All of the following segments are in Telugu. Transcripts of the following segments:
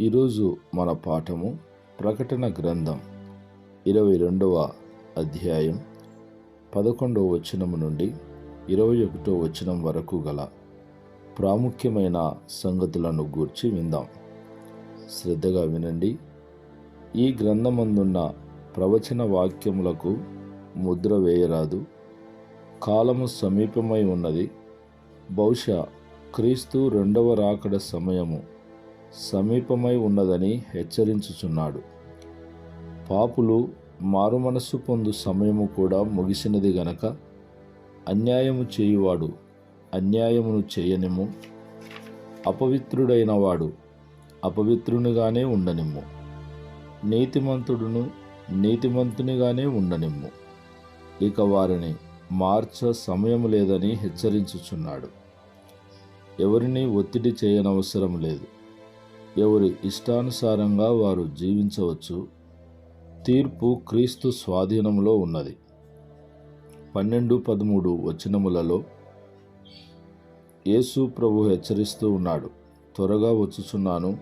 ఈరోజు మన పాఠము ప్రకటన గ్రంథం ఇరవై రెండవ అధ్యాయం పదకొండవ వచనము నుండి ఇరవై ఒకటో వచనం వరకు గల ప్రాముఖ్యమైన సంగతులను గూర్చి విందాం. శ్రద్ధగా వినండి. ఈ గ్రంథమందున్న ప్రవచన వాక్యములకు ముద్ర వేయరాదు. కాలము సమీపమై ఉన్నది. బహుశా క్రీస్తు రెండవ రాకడ సమయము సమీపమై ఉన్నదని హెచ్చరించుచున్నాడు. పాపులు మారుమనస్సు పొందు సమయము కూడా ముగిసినది గనక అన్యాయము చేయువాడు అన్యాయమును చేయనిము అపవిత్రుడైన వాడు అపవిత్రునిగానే ఉండనిమ్ము. నీతిమంతుడును నీతిమంతునిగానే ఉండనిమ్ము. ఇక వారిని మార్చ సమయం లేదని హెచ్చరించుచున్నాడు. ఎవరిని ఒత్తిడి చేయనవసరం లేదు. ఎవరి ఇష్టానుసారంగా వారు జీవించవచ్చు. తీర్పు క్రీస్తు స్వాధీనంలో ఉన్నది. పన్నెండు పదమూడు వచనములలో యేసు ప్రభు హెచ్చరిస్తూ ఉన్నాడు త్వరగా వచ్చుచున్నాను.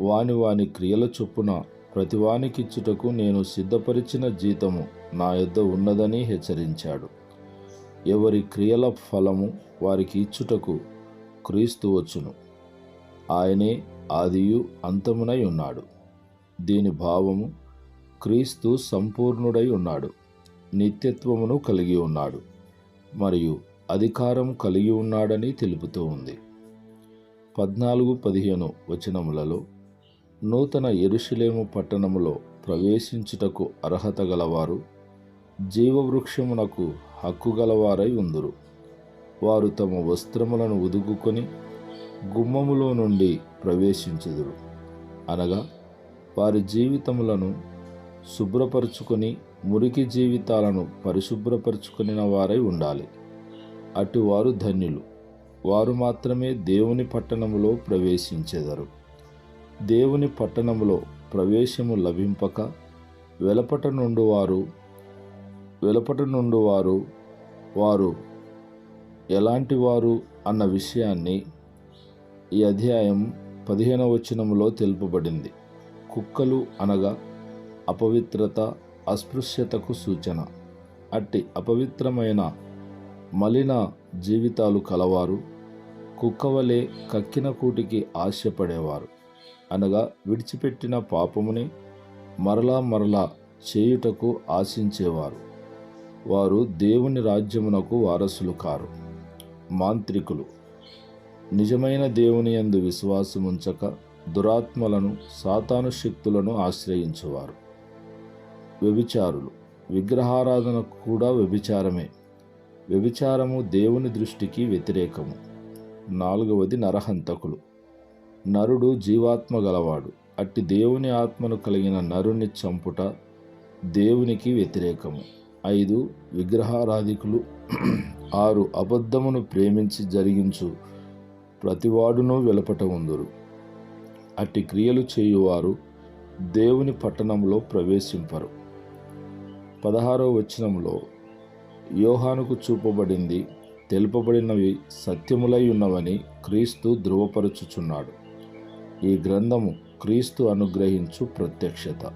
వాని వాని క్రియల చొప్పున ప్రతివానికిచ్చుటకు నేను సిద్ధపరిచిన జీతము నా యొద్ద ఉన్నదని హెచ్చరించాడు. ఎవరి క్రియల ఫలము వారికి ఇచ్చుటకు క్రీస్తు వచ్చును. ఆయనే ఆదియు అంతమునై ఉన్నాడు. దీని భావము క్రీస్తు సంపూర్ణుడై ఉన్నాడు. నిత్యత్వమును కలిగి ఉన్నాడు. మరియు అధికారం కలిగి ఉన్నాడని తెలుపుతూ ఉంది. పద్నాలుగు పదిహేను వచనములలో నూతన ఎరుషులేము పట్టణములో ప్రవేశించుటకు అర్హత గలవారు జీవవృక్షమునకు హక్కు గలవారై ఉందురు. వారు తమ వస్త్రములను ఉదుగుకొని గుమ్మములో నుండి ప్రవేశించుదురు. అనగా వారి జీవితములను శుభ్రపరుచుకొని మురికి జీవితాలను పరిశుభ్రపరుచుకుని వారై ఉండాలి. అటువారు ధన్యులు. వారు మాత్రమే దేవుని పట్టణములో ప్రవేశించెదరు. దేవుని పట్టణములో ప్రవేశము లభింపక వెలపట నుండి వారు వెలపట నుండి వారు వారు ఎలాంటి వారు అన్న విషయాన్ని ఈ అధ్యాయం పదిహేనవ వచనంలో తెలుపబడింది. కుక్కలు అనగా అపవిత్రత అస్పృశ్యతకు సూచన. అట్టి అపవిత్రమైన మలిన జీవితాలు కలవారు. కుక్కవలే కక్కిన కూటికి ఆశపడేవారు. అనగా విడిచిపెట్టిన పాపముని మరలా మరలా చేయుటకు ఆశించేవారు. వారు దేవుని రాజ్యమునకు వారసులు కారు. మాంత్రికులు. నిజమైన దేవుని యందు విశ్వాసముంచక దురాత్మలను సాతాను శక్తులను ఆశ్రయించువారు. వ్యభిచారులు. విగ్రహారాధన కూడా వ్యభిచారమే. వ్యభిచారము దేవుని దృష్టికి వ్యతిరేకము. నాలుగవది నరహంతకులు. నరుడు జీవాత్మ గలవాడు. అట్టి దేవుని ఆత్మను కలిగిన నరుని చంపుట దేవునికి వ్యతిరేకము. ఐదు విగ్రహారాధికులు. ఆరు అబద్ధమును ప్రేమించి జరిగించు ప్రతివాడును వెలపట ఉందురు. అట్టి క్రియలు చేయువారు దేవుని పట్టణంలో ప్రవేశింపరు. పదహారో వచనంలో యోహానుకు చూపబడింది తెలుపబడినవి సత్యములై ఉన్నవని క్రీస్తు ధృవపరుచుచున్నాడు. ఈ గ్రంథము క్రీస్తు అనుగ్రహించు ప్రత్యక్షత.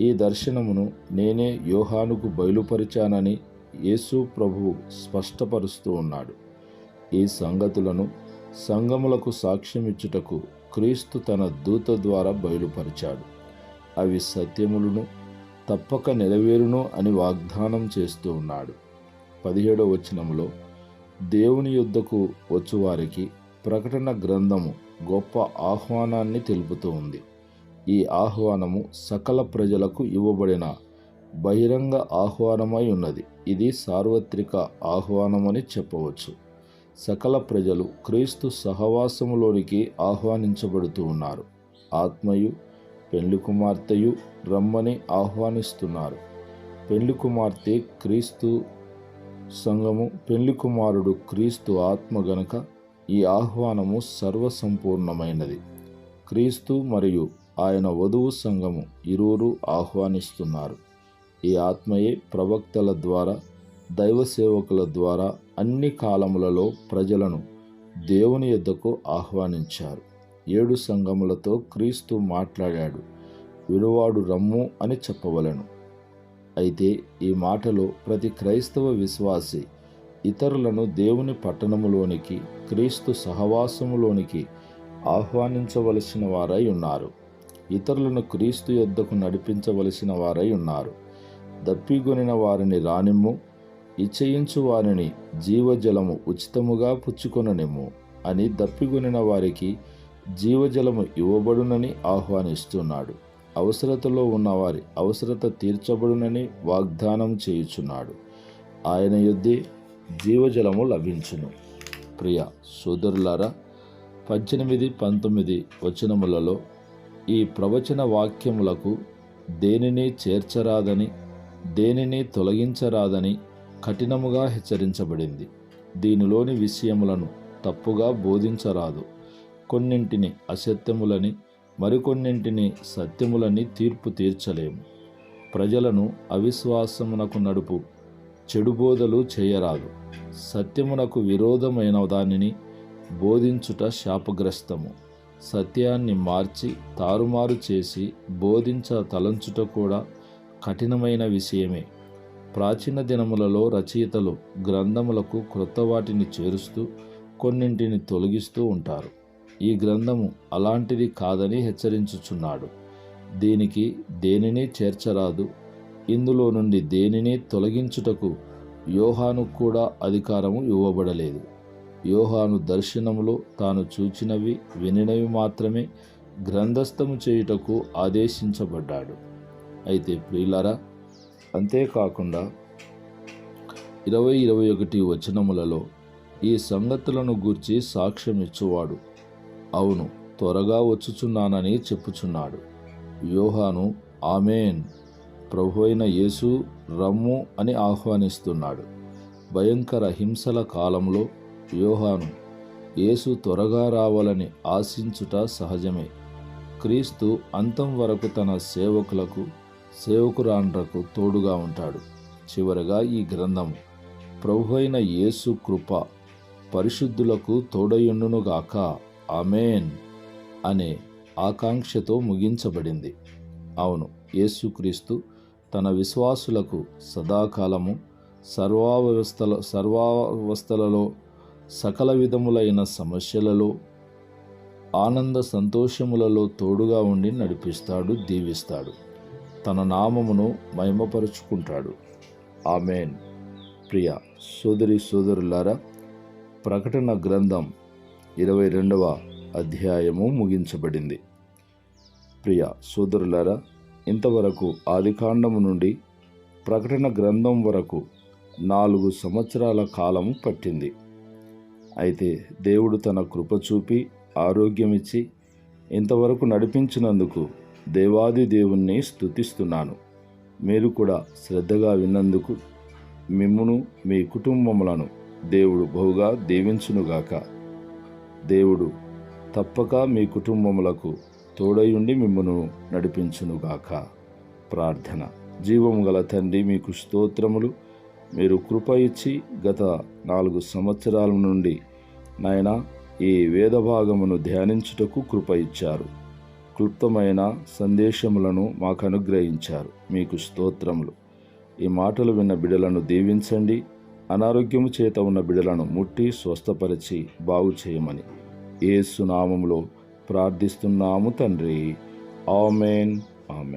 ఈ దర్శనమును నేనే యోహానుకు బయలుపరిచానని యేసు ప్రభువు స్పష్టపరుస్తూ ఉన్నాడు. ఈ సంగతులను సంగములకు సాక్ష్యమిచ్చుటకు క్రీస్తు తన దూత ద్వారా బయలుపరిచాడు. అవి సత్యములను తప్పక నెరవేరును అని వాగ్దానం చేస్తూ ఉన్నాడు. పదిహేడవ వచనంలో దేవుని యుద్ధకు వచ్చువారికి ప్రకటన గ్రంథము గొప్ప ఆహ్వానాన్ని తెలుపుతూ ఉంది. ఈ ఆహ్వానము సకల ప్రజలకు ఇవ్వబడిన బహిరంగ ఆహ్వానమై ఉన్నది. ఇది సార్వత్రిక ఆహ్వానమని చెప్పవచ్చు. సకల ప్రజలు క్రీస్తు సహవాసములోనికి ఆహ్వానించబడుతూ ఉన్నారు. ఆత్మయు పెళ్ళి కుమార్తెయు రమ్మని ఆహ్వానిస్తున్నారు. పెళ్ళి కుమార్తె క్రీస్తు సంఘము పెళ్ళి కుమారుడు క్రీస్తు ఆత్మ గనుక ఈ ఆహ్వానము సర్వసంపూర్ణమైనది. క్రీస్తు మరియు ఆయన వధువు సంఘము ఇరువురు ఆహ్వానిస్తున్నారు. ఈ ఆత్మయే ప్రవక్తల ద్వారా దైవ సేవకుల ద్వారా అన్ని కాలములలో ప్రజలను దేవుని యొద్దకు ఆహ్వానించారు. ఏడు సంఘములతో క్రీస్తు మాట్లాడాడు. విలువాడు రమ్ము అని చెప్పవలను. అయితే ఈ మాటలో ప్రతి క్రైస్తవ విశ్వాసి ఇతరులను దేవుని పట్టణములోనికి క్రీస్తు సహవాసములోనికి ఆహ్వానించవలసిన వారై ఉన్నారు. ఇతరులను క్రీస్తు యొద్దకు నడిపించవలసిన వారై ఉన్నారు. దప్పిగొనిన వారిని రానిమ్ము ఇచ్చయించు వారిని జీవజలము ఉచితముగా పుచ్చుకొననేమో అని దప్పిగొనిన వారికి జీవజలము ఇవ్వబడునని ఆహ్వానిస్తున్నాడు. అవసరతలో ఉన్నవారి అవసరత తీర్చబడునని వాగ్దానం చేయుచున్నాడు. ఆయన యుద్ధే జీవజలము లభించును. ప్రియ సోదరులారా పద్దెనిమిది పంతొమ్మిది వచనములలో ఈ ప్రవచన వాక్యములకు దేనిని చేర్చరాదని దేనిని తొలగించరాదని కఠినముగా హెచ్చరించబడింది. దీనిలోని విషయములను తప్పుగా బోధించరాదు. కొన్నింటిని అసత్యములని మరికొన్నింటిని సత్యములని తీర్పు తీర్చలేము. ప్రజలను అవిశ్వాసమునకు నడుపు చెడు బోధలు చేయరాదు. సత్యమునకు విరోధమైన దానిని బోధించుట శాపగ్రస్తము. సత్యాన్ని మార్చి తారుమారు చేసి బోధించ తలంచుట కూడా కఠినమైన విషయమే. ప్రాచీన దినములలో రచయితలు గ్రంథములకు క్రొత్త వాటిని చేరుస్తూ కొన్నింటిని తొలగిస్తూ ఉంటారు. ఈ గ్రంథము అలాంటిది కాదని హెచ్చరించుచున్నాడు. దీనికి దేనిని చేర్చరాదు. ఇందులో నుండి దేనిని తొలగించుటకు యోహాను కూడా అధికారము ఇవ్వబడలేదు. యోహాను దర్శనములో తాను చూచినవి వినినవి మాత్రమే గ్రంథస్థము చేయుటకు ఆదేశించబడ్డాడు. అయితే ప్రియులరా అంతేకాకుండా ఇరవై ఇరవై ఒకటి వచనములలో ఈ సంగతులను గూర్చి సాక్ష్యం ఇచ్చువాడు. అవును త్వరగా వచ్చుచున్నానని చెప్పుచున్నాడు. యోహాను ఆమెన్. ప్రభు అయిన యేసు రమ్ము అని ఆహ్వానిస్తున్నాడు. భయంకర హింసల కాలంలో యోహాను యేసు త్వరగా రావాలని ఆశించుట సహజమే. క్రీస్తు అంతం వరకు తన సేవకులకు సేవకురాండ్రకు తోడుగా ఉంటాడు. చివరగా ఈ గ్రంథం ప్రభు అయిన యేసు కృప పరిశుద్ధులకు తోడయుండునుగాక ఆమెన్ అనే ఆకాంక్షతో ముగించబడింది. అవును యేసుక్రీస్తు తన విశ్వాసులకు సదాకాలము సర్వావస్థల సర్వావస్థలలో సకల విధములైన సమస్యలలో ఆనంద సంతోషములలో తోడుగా ఉండి నడిపిస్తాడు దీవిస్తాడు. తన నామమును మహిమపరుచుకుంటాడు. ఆమెన్. ప్రియ సోదరి సోదరులారా ప్రకటన గ్రంథం ఇరవై రెండవ అధ్యాయము ముగించబడింది. ప్రియ సోదరులారా ఇంతవరకు ఆదికాండము నుండి ప్రకటన గ్రంథం వరకు నాలుగు సంవత్సరాల కాలము పట్టింది. అయితే దేవుడు తన కృప చూపి ఆరోగ్యమిచ్చి ఇంతవరకు నడిపించినందుకు దేవాది దేవుణ్ణి స్తుతిస్తున్నాను. మీరు కూడా శ్రద్ధగా విన్నందుకు మిమ్మును మీ కుటుంబములను దేవుడు బహుగా దీవించునుగాక దేవుడు తప్పక మీ కుటుంబములకు తోడయుండి మిమ్మను నడిపించునుగాక ప్రార్థన. జీవము గల తండ్రి మీకు స్తోత్రములు. మీరు కృప ఇచ్చి గత నాలుగు సంవత్సరాల నుండి నాయన ఈ వేదభాగమును ధ్యానించుటకు కృప ఇచ్చారు. క్లుప్తమైన సందేశములను మాకు అనుగ్రహించారు మీకు స్తోత్రములు. ఈ మాటలు విన్న బిడలను దీవించండి. అనారోగ్యము చేత ఉన్న బిడలను ముట్టి స్వస్థపరిచి బాగు చేయమని. ఏ సునామంలో ప్రార్థిస్తున్నాము తండ్రి. ఆమెన్. ఆమెన్.